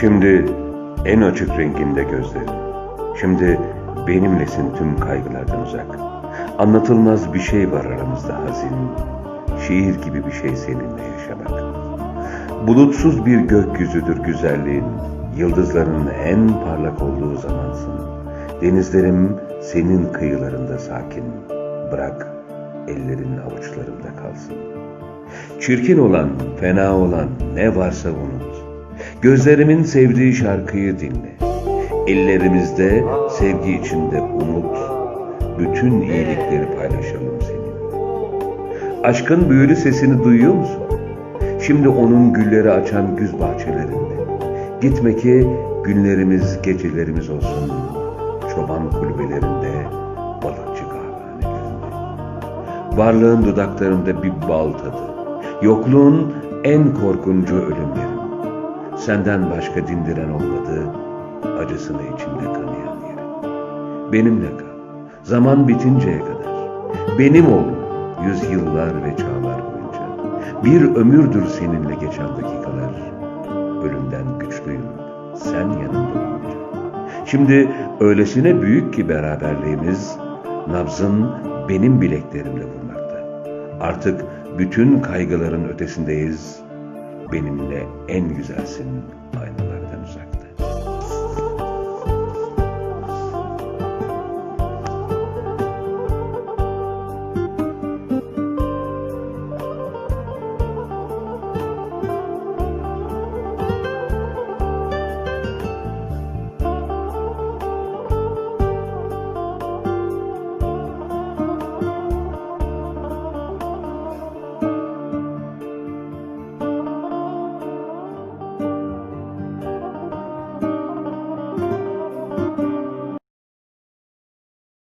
Şimdi en açık renginde gözlerin. Şimdi benimlesin tüm kaygılardan uzak. Anlatılmaz bir şey var aramızda hazin. Şiir gibi bir şey seninle yaşamak. Bulutsuz bir gökyüzüdür güzelliğin. Yıldızların en parlak olduğu zamansın. Denizlerim senin kıyılarında sakin. Bırak ellerin avuçlarımda kalsın. Çirkin olan, fena olan ne varsa unut. Gözlerimin sevdiği şarkıyı dinle. Ellerimizde sevgi içinde umut. Bütün iyilikleri paylaşalım seninle. Aşkın büyülü sesini duyuyor musun? Şimdi onun gülleri açan güz bahçelerinde. Gitme ki günlerimiz gecelerimiz olsun. Çoban kulübelerinde, balıkçı kahvehanelerinde. Varlığın dudaklarımda bir bal tadı. Yokluğun en korkuncu ölümlerim. Senden başka dindiren olmadı, acısını içimde kanayan yeri. Benimle kal, zaman bitinceye kadar. Benim ol, yüzyıllar ve çağlar boyunca. Bir ömürdür seninle geçen dakikalar. Ölümden güçlüyüm, sen yanımda olunca. Şimdi öylesine büyük ki beraberliğimiz, nabzın benim bileklerimle vurmakta. Artık bütün kaygıların ötesindeyiz. Benimle en güzelsin aynı